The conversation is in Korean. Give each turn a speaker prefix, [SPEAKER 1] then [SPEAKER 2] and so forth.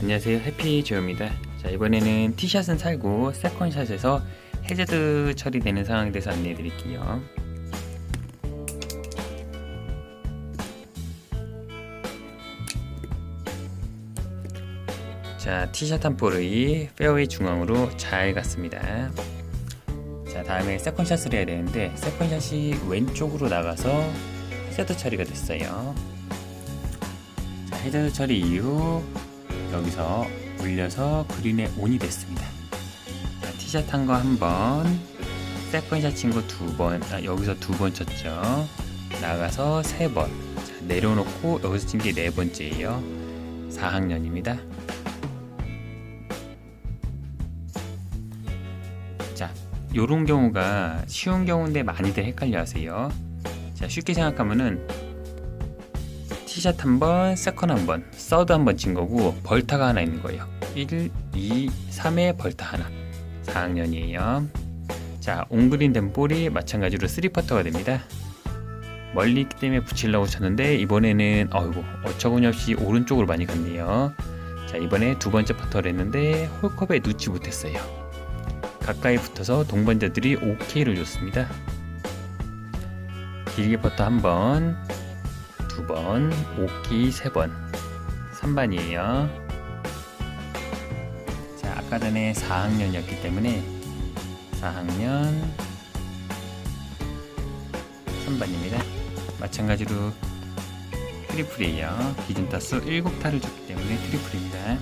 [SPEAKER 1] 안녕하세요. 해피조입니다. 자 이번에는 티샷은 살고 세컨샷에서 해저드 처리되는 상황에 대해서 안내해 드릴게요. 자 티샷 한 볼이 페어웨이 중앙으로 잘 갔습니다. 자 다음에 세컨샷을 해야 되는데 세컨샷이 왼쪽으로 나가서 해저드 처리가 됐어요. 자 해저드 처리 이후 여기서 올려서 그린에 온이 됐습니다. 자, 티샷 한 거 한 번, 세컨샷 친 거 두 번, 아, 여기서 두 번 쳤죠. 나가서 세 번, 자, 내려놓고 여기서 친 게 네 번째예요. 4학년입니다. 자, 요런 경우가 쉬운 경우인데 많이들 헷갈려 하세요. 자, 쉽게 생각하면은 티샷 한 번, 세컨 한 번, 서드 한 번 친 거고 벌타가 하나 있는 거예요. 1, 2, 3의 벌타 하나. 4학년이에요. 자, 옹그린 된 볼이 마찬가지로 3퍼터가 됩니다. 멀리 있기 때문에 붙이려고 쳤는데 이번에는 어이구 어처구니 없이 오른쪽으로 많이 갔네요. 자, 이번에 두 번째 퍼터를 했는데 홀컵에 놓지 못했어요. 가까이 붙어서 동반자들이 OK를 줬습니다. 길게 퍼터 한 번, 두 번, 오키 세 번, 3반이에요. 자, 아까 전에 4학년이었기 때문에 4학년 3반입니다. 마찬가지로 트리플이에요. 기준 타수 7타를 줬기 때문에 트리플입니다.